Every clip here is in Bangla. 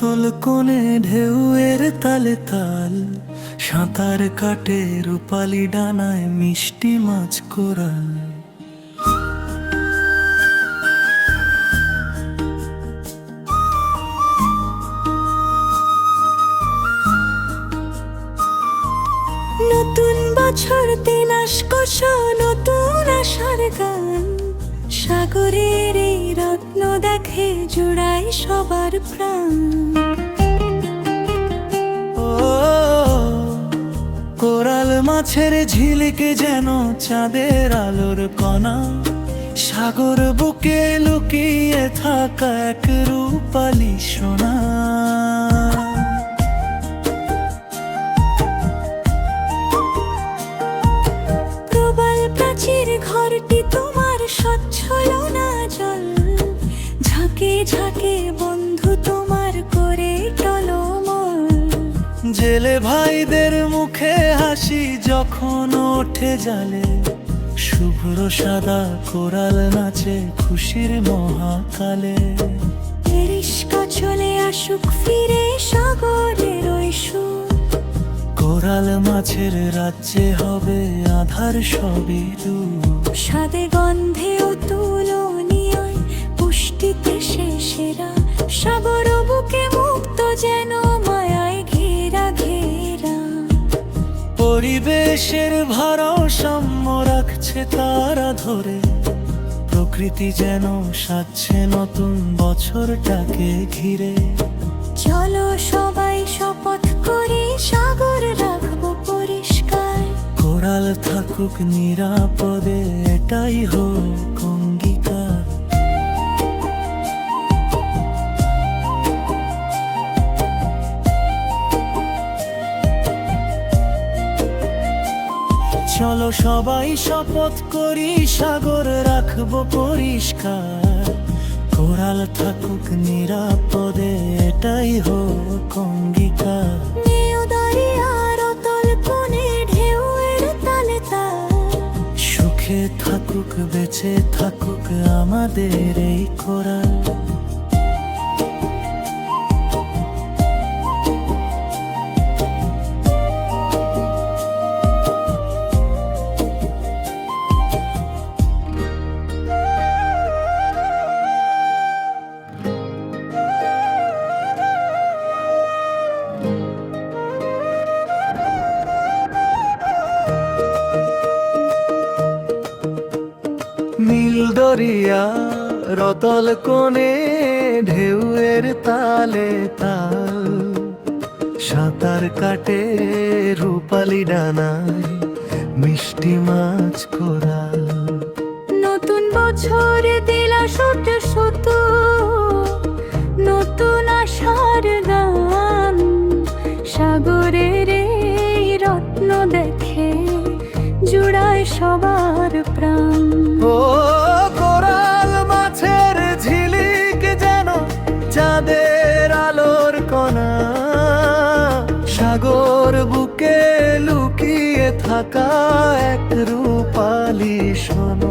রতল কোণে ঢেউয়ের তালে তাল, সাঁতার কাটে রূপালি ডানায় মিষ্টি মাছ কোরাল। নতুন বছর দিনাস কষা, নতুন আশার গান। সাগরের এই রত্ন দেখে জুড়াই সবার প্রাণ। কোরাল মাছের ঝিলিকে যেন চাঁদের আলোর কণা। সাগর বুকে লুকিয়ে থাকা এক রূপালি সোনা। স্বচ্ছ না জল। ঝাঁকে ঝাঁকে বন্ধু তোমার করে টলমল জেলে ভাইদের মুখে হাসি যখন ওঠে জালে শুভ্র সাদা কোরাল নাচে খুশির মহাকালে। চলে আসুক ফিরে সাগরের কোরাল মাছের রাজ্যে হবে আধার সবই দূর। স্বাদে গন্ধে ও তুলনীয় পুষ্টিতে সে সেরা। সাগর বুকে মুক্ত যেন মায়ায় ঘেরা ঘেরা। পরিবেশের ভারসাম্য রাখছে তারা ধরে। প্রকৃতি যেন সাজছে নতুন বছরটাকে ঘিরে। চলো সবাই থাকুক নিরাপদে এটাই হোক অঙ্গীকার। চলো সবাই শপথ করি, সাগর রাখব পরিষ্কার। কোরাল থাকুক নিরাপদে, এটাই হোক অঙ্গীকার। থাকুক বেঁচে থাকুক আমাদের এই কোরাল। দরিয়া, রতল কোণে ঢেউয়ের তালে তাল। সাঁতার কাটে রূপালি ডানায়, মিষ্টি মাছ কোরাল। নতুন বছর দিলা সত্য শত থাকা এক রূপালি সোনা।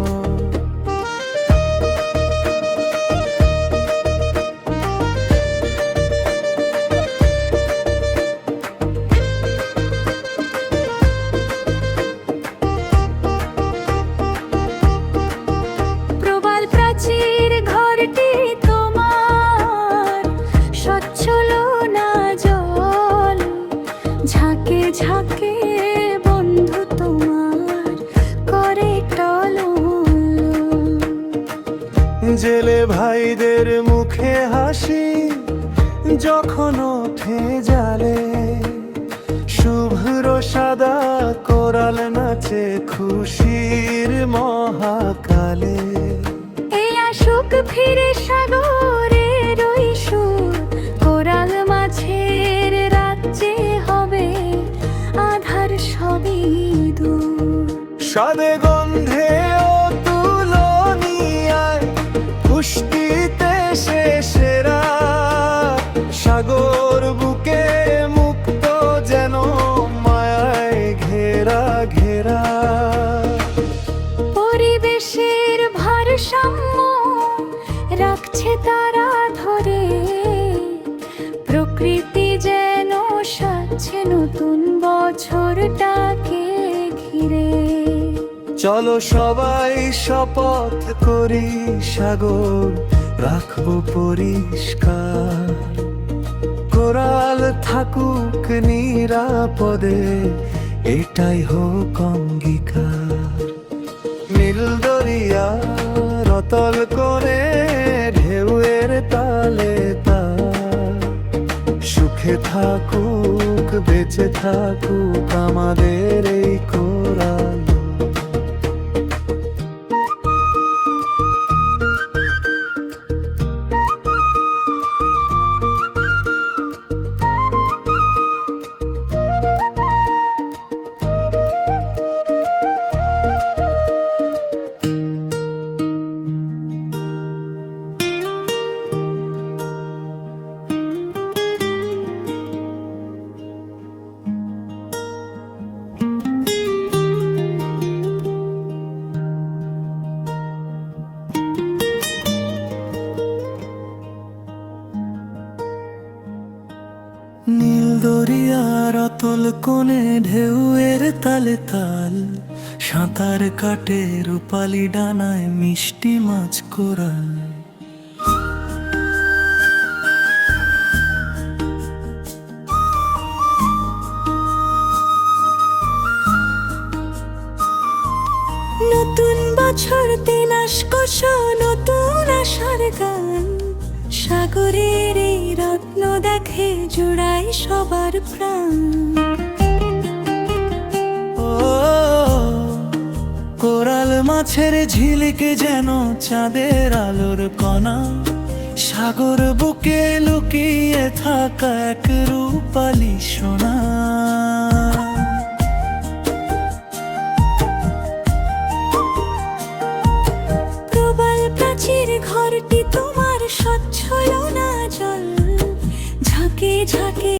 জেলে ভাইদের মুখে হাসি যখন ওঠে জালে। শুভ্র সাদা কোরাল নাচে খুশির মহাকালে। এই আসুক ফিরে সাগরের ওই সুর কোরাল মাছের রাজ্যে হবে আধার সবই দূর। সাদে পরিবেশের ভারসাম্য রাখছে তারা ধরে। প্রকৃতি যেন সাজছে নতুন বছরটাকে ঘিরে। চলো সবাই শপথ করি সাগর, রাখব পরিষ্কার। কোরাল থাকুক নিরাপদে, এটাই হোক অঙ্গীকার। রতল করে ঢেউয়ের তালে তা। সুখে থাকুক বেঁচে থাকুক আমাদের এই কোরাল কোণে ঢেউয়ের তালে তাল, সাঁতার কাটে রূপালি ডানায় মিষ্টি মাছ কোরাল। নতুন বছর দিনাস কষ নতুন আশার গান। সাগরের এই রত্ন দেখে জোড়াই সবার প্রাণ। মাছের ঝিলিকে যেন চাঁদের আলোর কণা। সাগর বুকে লুকিয়ে থাকা এক রূপালি সোনা। প্রবাল প্রাচীর ঘরটি তোমার স্বচ্ছ না জল ঝাঁকে ঝাঁকে